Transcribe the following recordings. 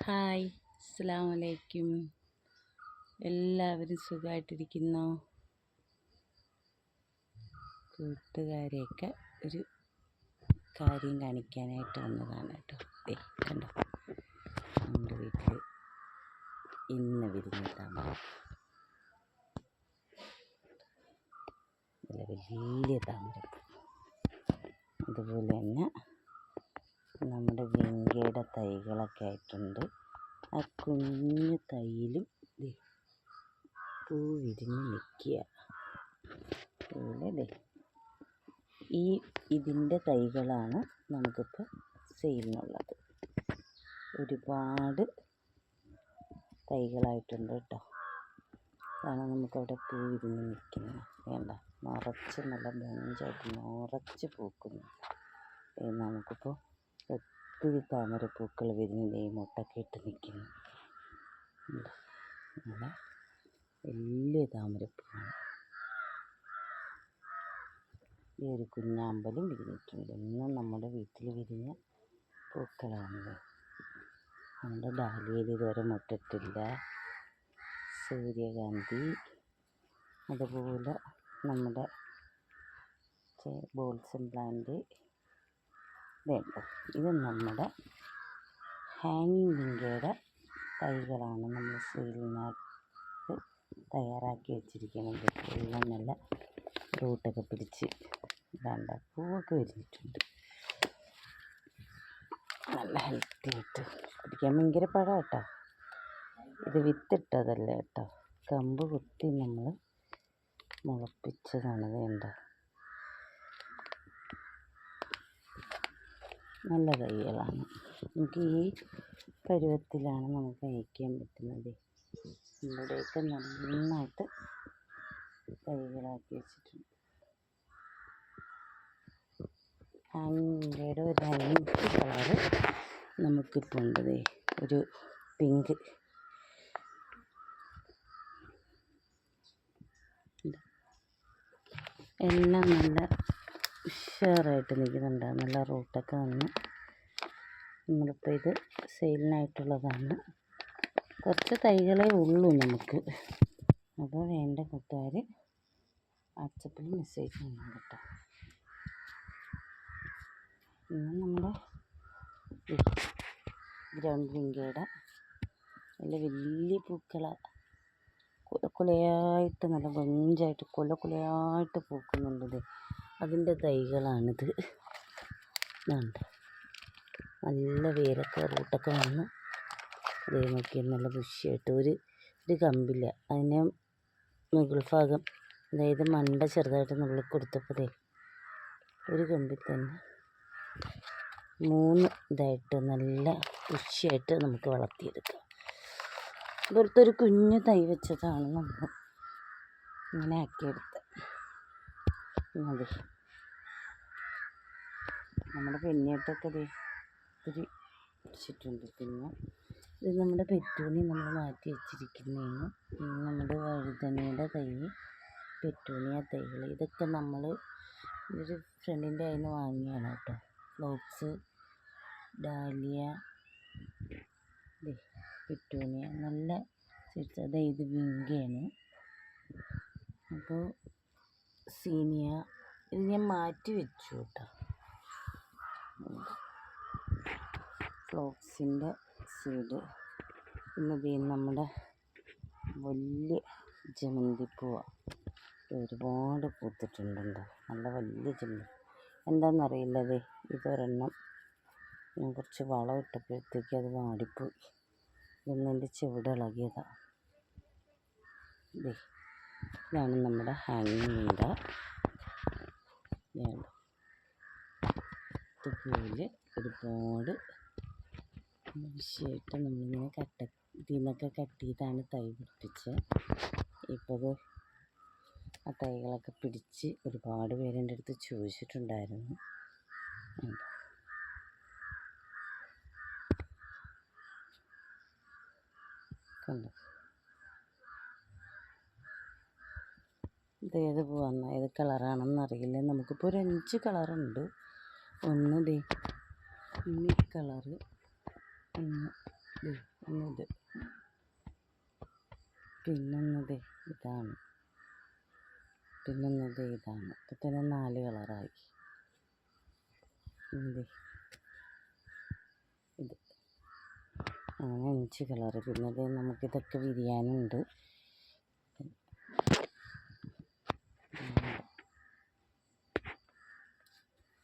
Hi അസ്സാമലൈക്കും എല്ലാവരും സുഖമായിട്ടിരിക്കുന്നു കൂട്ടുകാരെയൊക്കെ ഒരു കാര്യം കാണിക്കാനായിട്ട് വന്നതാണ് കേട്ടോ. ഏ കണ്ടോ? നമ്മുടെ വീട്ടിൽ ഇന്ന് വിരുന്നിട്ടാണ് നല്ല വലിയ താമര അതുപോലെ തന്നെ നമ്മുടെ വെങ്കയുടെ തൈകളൊക്കെ ആയിട്ടുണ്ട്. ആ കുഞ്ഞു തൈയിലും പൂ വിരിഞ്ഞ് നിൽക്കുക. അതുപോലെ ഈ ഇതിന്റെ തൈകളാണ് നമുക്കിപ്പോൾ സെയിലിനുള്ളത് ഒരുപാട് തൈകളായിട്ടുണ്ട് കേട്ടോ. അതാണ് നമുക്കവിടെ പൂ വിരിഞ്ഞ് നിൽക്കുന്നത്. വേണ്ട നിറച്ച് നല്ല ബഞ്ചായിട്ട് നിറച്ച് പൂക്കുന്നു നമുക്കിപ്പോൾ ഒത്തിരി താമരപ്പൂക്കൾ വിരിഞ്ഞ് ദേ മുട്ടൊക്കെ ഇട്ട് നിൽക്കുന്നു. നല്ല വലിയ താമരപ്പൂവാണ്. ഈ ഒരു കുഞ്ഞാമ്പലും വിരിഞ്ഞിട്ടുണ്ട്. ഇന്നും നമ്മുടെ വീട്ടിൽ വിരിഞ്ഞ പൂക്കളാണിത് നമ്മുടെ ഡാലിയയിൽ ഇതുവരെ മുട്ടിട്ടില്ല. സൂര്യകാന്തി അതുപോലെ നമ്മുടെ ബോൾസം പ്ലാന്റ് വേണ്ട. ഇത് നമ്മുടെ ഹാങ്ങിങ് വിങ്കയുടെ തൈകളാണ് നമ്മൾ സെയിലിനകത്ത് തയ്യാറാക്കി വെച്ചിരിക്കുന്നത്. എല്ലാം നല്ല റൂട്ടൊക്കെ പിടിച്ച് വേണ്ട പൂവൊക്കെ വിരിഞ്ഞിട്ടുണ്ട്. നല്ല ഹെൽത്തി ആയിട്ട് പിടിക്കാൻ ഭയങ്കര പഴം കേട്ടോ ഇത് വിത്തിട്ടതല്ല കേട്ടോ. കമ്പ് കുത്തി നമ്മൾ മുളപ്പിച്ചതാണ് വേണ്ട നല്ല തൈകളാണ് നമുക്ക് ഈ പരുവത്തിലാണ് നമുക്ക് അയക്കാൻ പറ്റുന്നത്. ഇവിടെയൊക്കെ നന്നായിട്ട് തൈകളാക്കി വെച്ചിട്ടുണ്ട്. ഹാങ്ങിയുടെ ഒരു അഞ്ച് കളറ് നമുക്കിപ്പോൾ ഉണ്ട് ദേ. ഒരു പിങ്ക്. എല്ലാം നല്ല ഉഷാറായിട്ട് നിൽക്കുന്നുണ്ട്. നല്ല റൂട്ടൊക്കെ വന്ന്. നമ്മളിപ്പോൾ ഇത് സെയിലിനായിട്ടുള്ളതാണ്. കുറച്ച് തൈകളേ ഉള്ളൂ നമുക്ക്. അപ്പോൾ വേണ്ട കൂട്ടുകാർ വാട്സപ്പിൽ മെസ്സേജ് ചെയ്യണം കേട്ടോ. ഇന്ന് നമ്മുടെ ഗ്രൗണ്ട് വിങ്കയുടെ നല്ല വലിയ പൂക്കള. കുല കുലയായിട്ട് നല്ല ഭംഗിയായിട്ട് കുല കുലയായിട്ട് പൂക്കുന്നുണ്ട് ഇത്. അതിന്റെ തൈകളാണിത്. ഇതുണ്ട്. നല്ല വേരൊക്കെ റൂട്ടൊക്കെ വന്ന് അതേ നല്ല ബുഷിയായിട്ട്. ഒരു ഒരു കമ്പില്ല. അതിനെ മുകൾ ഭാഗം അതായത് മണ്ട ചെറുതായിട്ട് നമ്മൾ കൊടുത്തപ്പോഴേ ഒരു കമ്പിൽ തന്നെ മൂന്ന് ഇതായിട്ട് നല്ല ഉച്ചയായിട്ട് നമുക്ക് വളർത്തിയെടുക്കാം. ഇവിടുത്തെ ഒരു കുഞ്ഞു തൈ വെച്ചതാണ് നമ്മൾ ഇങ്ങനെ ആക്കിയെടുത്തത്. അതെ നമ്മുടെ പെണ്ണിയത്തൊക്കെ ദേ ഒത്തിരി പിടിച്ചിട്ടുണ്ട് പിന്നെ ഇത് നമ്മുടെ പെറ്റൂണി നമ്മൾ മാറ്റി വെച്ചിരിക്കുന്നതാണ്. നമ്മുടെ വഴുതനയുടെ തൈ പെറ്റൂണിയ തൈകൾ. ഇതൊക്കെ നമ്മൾ ഒരു ഫ്രണ്ടിന്റെ കയ്യിൽ നിന്ന് വാങ്ങിയാണ് കേട്ടോ. ഫ്ലോക്സ് ഡാലിയ പെറ്റൂണിയ നല്ല സൈസ് അതായത് ഇത് വിങ്കയാണ്. അപ്പോൾ സീനിയ ഇത് ഞാൻ മാറ്റി വെച്ചു കേട്ടോ ഫ്ലോക്സിന്റെ സീഡ്. പിന്നെ ഇത് നമ്മുടെ വലിയ ജമന്തിപ്പൂവാണ് ഒരുപാട് പൂത്തിട്ടുണ്ടോ നല്ല വലിയ ജമന്തി. എന്താണെന്നറിയില്ല ദേ ഇതൊരെണ്ണം ഞാൻ കുറച്ച് വളം ഇട്ടപ്പോഴത്തേക്ക് അത് വാടിപ്പോയി. ഇതൊന്ന് എന്റെ ചെവിടെ ഇളകിയതാണ് ദേ ഇതാണ് നമ്മുടെ ഹാങ്ങിങ് വിൻഡോ. ഇതുപോലെ ഒരുപാട് വിഷയമായിട്ട് നമ്മളിങ്ങനെ കട്ട ഇതിൽ നിന്നൊക്കെ കട്ട് ചെയ്താണ് തൈ പിടിപ്പിച്ചത് ഇപ്പോൾ ആ തൈകളൊക്കെ പിടിച്ച് ഒരുപാട് പേര് എന്റെ അടുത്ത് ചോദിച്ചിട്ടുണ്ടായിരുന്നു. കണ്ടോ? ഇത് ഏത് പൂവാണ് ഏത് കളറാണെന്ന് അറിയില്ല. നമുക്കിപ്പോൾ ഒരു അഞ്ച് കളറുണ്ട്. ഒന്ന് ദേ ഈ കളറ് ഒന്ന് ഒന്നിത് പിന്നൊന്നത് ഇതാണ്. പിന്നൊന്നത് ഇതാണ്. ഇപ്പം തന്നെ നാല് കളറായി. ഇത്. അങ്ങനെ അഞ്ച് കളറ്. പിന്നെ നമുക്കിതൊക്കെ വിരിയാനുണ്ട്.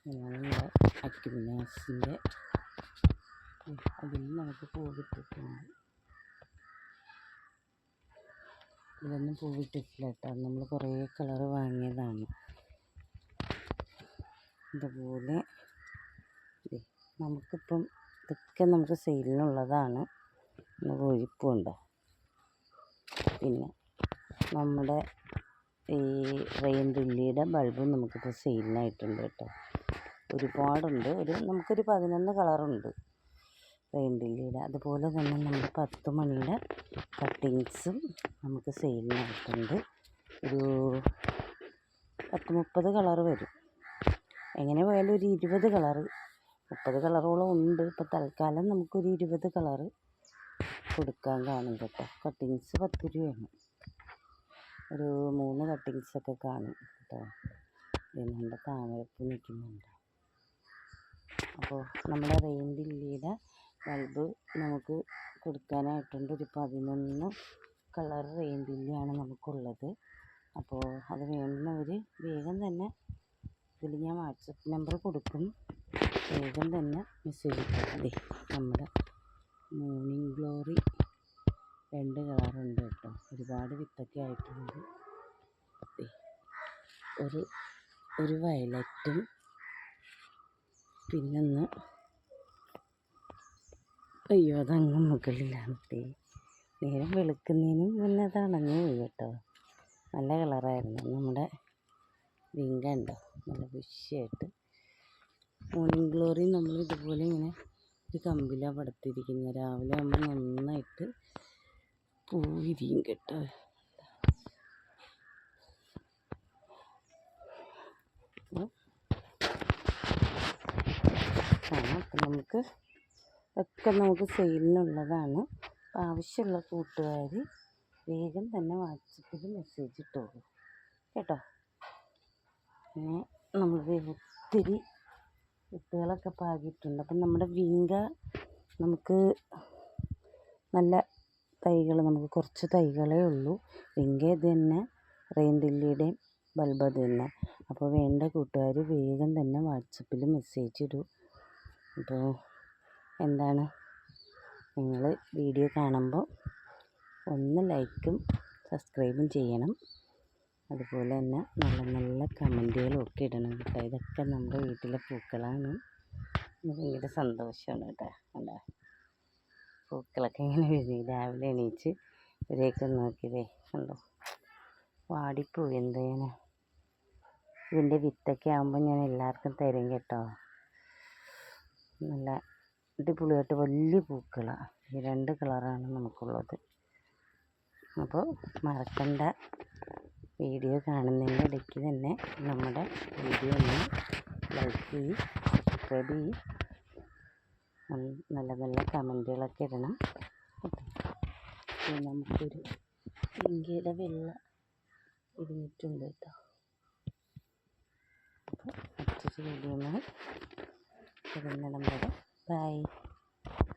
നമ്മുടെ അക്യുമിനാസിന്റെ അതിൽ നമുക്ക് പൂവിട്ടിട്ടുണ്ട് പൂ പൂവിട്ടിട്ടില്ല കേട്ടോ. നമ്മൾ കുറേ കളർ വാങ്ങിയതാണ്. ഇതുപോലെ നമുക്കിപ്പം ഇതൊക്കെ നമുക്ക് സെയിലിനുള്ളതാണ്. പോയി കൊഴുപ്പുണ്ട്. പിന്നെ നമ്മുടെ ഈ റെയിൻ ലില്ലിയുടെ ബൾബും നമുക്കിപ്പോൾ സെയിലിനായിട്ടുണ്ട് കേട്ടോ. ഒരുപാടുണ്ട്. ഒരു നമുക്കൊരു പതിനൊന്ന് കളറുണ്ട് റെയിൻ ലില്ലിയുടെ അതുപോലെ തന്നെ നമ്മൾ പത്ത് മണിയുടെ കട്ടിങ്സും നമുക്ക് സെയിലിനായിട്ടുണ്ട് ഒരു പത്ത് മുപ്പത് കളറ് വരും. എങ്ങനെ പോയാലും ഒരു ഇരുപത് കളറ്. മുപ്പത് കളറോളം ഉണ്ട്. ഇപ്പോൾ തൽക്കാലം നമുക്കൊരു ഇരുപത് കളറ് കൊടുക്കാൻ കാണും കേട്ടോ. കട്ടിങ്സ് പത്ത് രൂപയാണ്. ഒരു മൂന്ന് കട്ടിങ്സൊക്കെ കാണും കേട്ടോ. താമരപ്പൂ നിൽക്കുന്നുണ്ട്. അപ്പോൾ നമ്മുടെ റെയിൻ ബൾബ് നമുക്ക് കൊടുക്കാനായിട്ടുണ്ട്. ഒരു പതിനൊന്ന് കളർ റെയിൻ നമുക്കുള്ളത്. അപ്പോൾ അത് വേണ്ടുന്നവർ വേഗം തന്നെ ഇതിൽ ഞാൻ വാട്സപ്പ് നമ്പർ കൊടുക്കും. വേഗം തന്നെ മെസ്സേജ് ഇട്ടാൽ നമ്മുടെ മോർണിംഗ് ഗ്ലോറി രണ്ട് കളറുണ്ട് കേട്ടോ. ഒരുപാട് വിത്തൊക്കെ ആയിട്ടുണ്ട്. ഒരു ഒരു വയലറ്റും പിന്നൊന്ന് അയ്യോ അതങ്ങ് മുകളിലാണ്. ദേ നേരം വെളുക്കുന്നതിനും മുന്നേ അത് പോയി കേട്ടോ. നല്ല കളറായിരുന്നു. നമ്മുടെ വിങ്ക നല്ല ബുഷിയായിട്ട്. മോർണിംഗ് ഗ്ലോറി നമ്മൾ ഇതുപോലെ ഇങ്ങനെ ഒരു കമ്പിലാണ് പടുത്തിരിക്കുന്നത്. രാവിലെ ആകുമ്പോൾ നന്നായിട്ട് പൂ കേട്ടോ. നമുക്ക് ഒക്കെ നമുക്ക് സെയിലിനുള്ളതാണ് ആവശ്യമുള്ള കൂട്ടുകാർ വേഗം തന്നെ വാട്സപ്പിൽ മെസ്സേജ് ഇട്ടോളൂ. കേട്ടോ? പിന്നെ നമ്മൾ ഒത്തിരി വിത്തുകളൊക്കെ പാകിയിട്ടുണ്ട്. അപ്പം നമ്മുടെ വിങ്ക നമുക്ക് നല്ല തൈകൾ നമുക്ക് കുറച്ച് തൈകളേ ഉള്ളൂ. എങ്കിൽ ഇത് തന്നെ റെയിൻ ലില്ലിയുടെയും ബൾബ് അത് തന്നെ. അപ്പോൾ വേണ്ട കൂട്ടുകാർ വേഗം തന്നെ വാട്സപ്പിൽ മെസ്സേജ് ഇടൂ. അപ്പോൾ എന്താണ്? നിങ്ങൾ വീഡിയോ കാണുമ്പോൾ ഒന്ന് ലൈക്കും സബ്സ്ക്രൈബും ചെയ്യണം. അതുപോലെ തന്നെ നല്ല നല്ല കമന്റുകളും ഒക്കെ ഇടണം കേട്ടോ. ഇതൊക്കെ നമ്മുടെ വീട്ടിലെ പൂക്കളാണ്. ഭയങ്കര സന്തോഷമാണ് കേട്ടോ. കണ്ടോ? പൂക്കളൊക്കെ ഇങ്ങനെ വിരിഞ്ഞു രാവിലെ എണീച്ച് ഇവരെയൊക്കെ നോക്കിയതേ കണ്ടോ? വാടിപ്പോയി എന്തേന ഇതിന്റെ വിത്തൊക്കെ ആകുമ്പോൾ ഞാൻ എല്ലാവർക്കും തരും കേട്ടോ. നല്ല അടിപൊളിയായിട്ട് വലിയ പൂക്കളാണ് ഈ രണ്ട് കളറാണ് നമുക്കുള്ളത്. അപ്പോൾ മറക്കണ്ട. വീഡിയോ കാണുന്നതിന്റെ ഇടയ്ക്ക് തന്നെ നമ്മുടെ വീഡിയോ ഒന്ന് ലൈക്ക് ചെയ്യും സബ്സ്ക്രൈബ് ചെയ്യും. നല്ല നല്ല കമന്റുകളൊക്കെ ഇടണം. നമുക്കൊരു ഇന്ത്യയുടെ വെള്ള ഇരുന്നിട്ടുണ്ട് കേട്ടോ. അപ്പോൾ മറ്റൊരു വീഡിയോ വരുന്നിടം വരെ. ബൈ